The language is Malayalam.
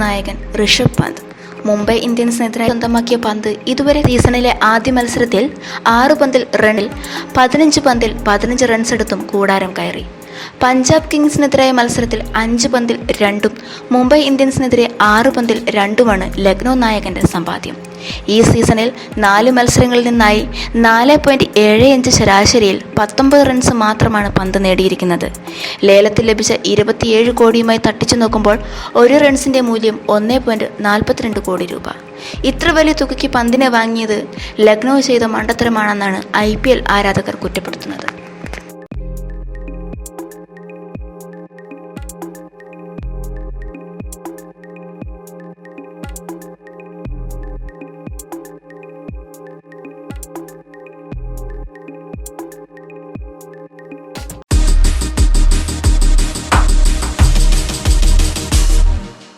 നായകൻ ഋഷഭ് പന്ത്. മുംബൈ ഇന്ത്യൻസിനെതിരായി സ്വന്തമാക്കിയ പന്ത് ഇതുവരെ സീസണിലെ ആദ്യ മത്സരത്തിൽ ആറ് പന്തിൽ റണ്ണിൽ പതിനഞ്ച് പന്തിൽ പതിനഞ്ച് റൺസ് എടുത്തും കൂടാരം കയറി. പഞ്ചാബ് കിങ്സിനെതിരായ മത്സരത്തിൽ അഞ്ച് പന്തിൽ രണ്ടും മുംബൈ ഇന്ത്യൻസിനെതിരെ ആറ് പന്തിൽ രണ്ടുമാണ് ലക്നൗ നായകന്റെ സമ്പാദ്യം. ഈ സീസണിൽ നാല് മത്സരങ്ങളിൽ നിന്നായി നാല് പോയിന്റ് ഏഴ് അഞ്ച് ശരാശരിയിൽ പത്തൊമ്പത് റൺസ് മാത്രമാണ് പന്ത് നേടിയിരിക്കുന്നത്. ലേലത്തിൽ ലഭിച്ച ഇരുപത്തിയേഴ് കോടിയുമായി തട്ടിച്ചു നോക്കുമ്പോൾ ഒരു റൺസിന്റെ മൂല്യം ഒന്ന് പോയിന്റ് നാൽപ്പത്തിരണ്ട് കോടി രൂപ. ഇത്ര വലിയ തുകയ്ക്ക് പന്തിനെ വാങ്ങിയത് ലക്നൗ ചെയ്ത മണ്ടത്തരമാണെന്നാണ് ഐ പി എൽ ആരാധകർ കുറ്റപ്പെടുത്തുന്നത്.